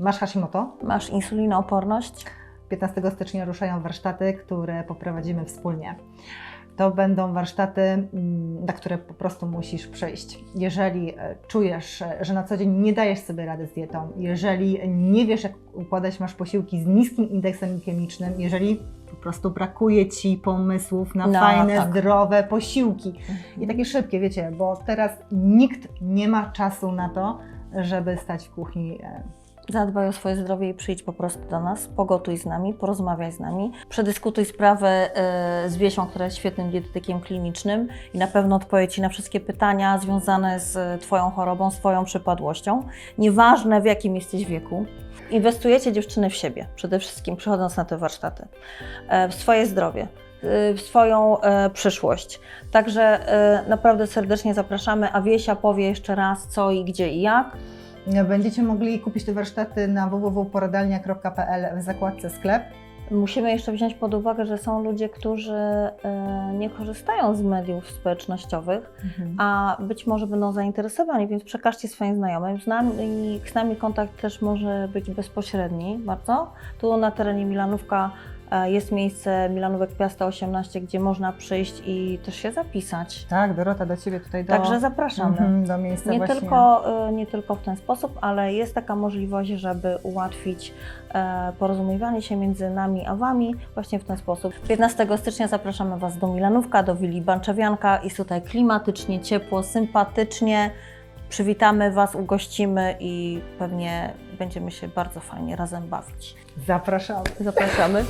Masz Hashimoto? Masz insulinooporność? 15 stycznia ruszają warsztaty, które poprowadzimy wspólnie. To będą warsztaty, mm, na które po prostu musisz przyjść. Jeżeli e, czujesz, e, że na co dzień nie dajesz sobie rady z dietą, jeżeli nie wiesz, jak układać masz posiłki z niskim indeksem glikemicznym, jeżeli po prostu brakuje Ci pomysłów na No, fajne, tak. zdrowe posiłki i takie szybkie, wiecie, bo teraz nikt nie ma czasu na to, żeby stać w kuchni e, Zadbaj o swoje zdrowie i przyjdź po prostu do nas, pogotuj z nami, porozmawiaj z nami, przedyskutuj sprawę e, z Wiesią, która jest świetnym dietetykiem klinicznym i na pewno odpowie Ci na wszystkie pytania związane z Twoją chorobą, swoją przypadłością. Nieważne w jakim jesteś wieku, inwestujecie dziewczyny w siebie, przede wszystkim przychodząc na te warsztaty, e, w swoje zdrowie. e, W swoją przyszłość. Także naprawdę serdecznie zapraszamy, a Wiesia powie jeszcze raz co i gdzie i jak. Będziecie mogli kupić te warsztaty na www.poradalnia.pl w zakładce sklep. Musimy jeszcze wziąć pod uwagę, że są ludzie, którzy e, nie korzystają z mediów społecznościowych, a być może będą zainteresowani, więc przekażcie swoim znajomym. Z nami, z nami kontakt też może być bezpośredni bardzo. Tu na terenie Milanówka jest miejsce Milanówek Piasta 18, gdzie można przyjść i też się zapisać. Tak, Dorota, do Ciebie tutaj do, Także zapraszamy. Mhm, do miejsca Nie właśnie. tylko, e, nie tylko w ten sposób, ale jest taka możliwość, żeby ułatwić e, porozumiewanie się między nami a Wami właśnie w ten sposób. 15 stycznia zapraszamy Was do Milanówka, do Willi Banczewianka. Jest tutaj klimatycznie, ciepło, sympatycznie. Przywitamy Was, ugościmy i pewnie będziemy się bardzo fajnie razem bawić. Zapraszamy. Zapraszamy.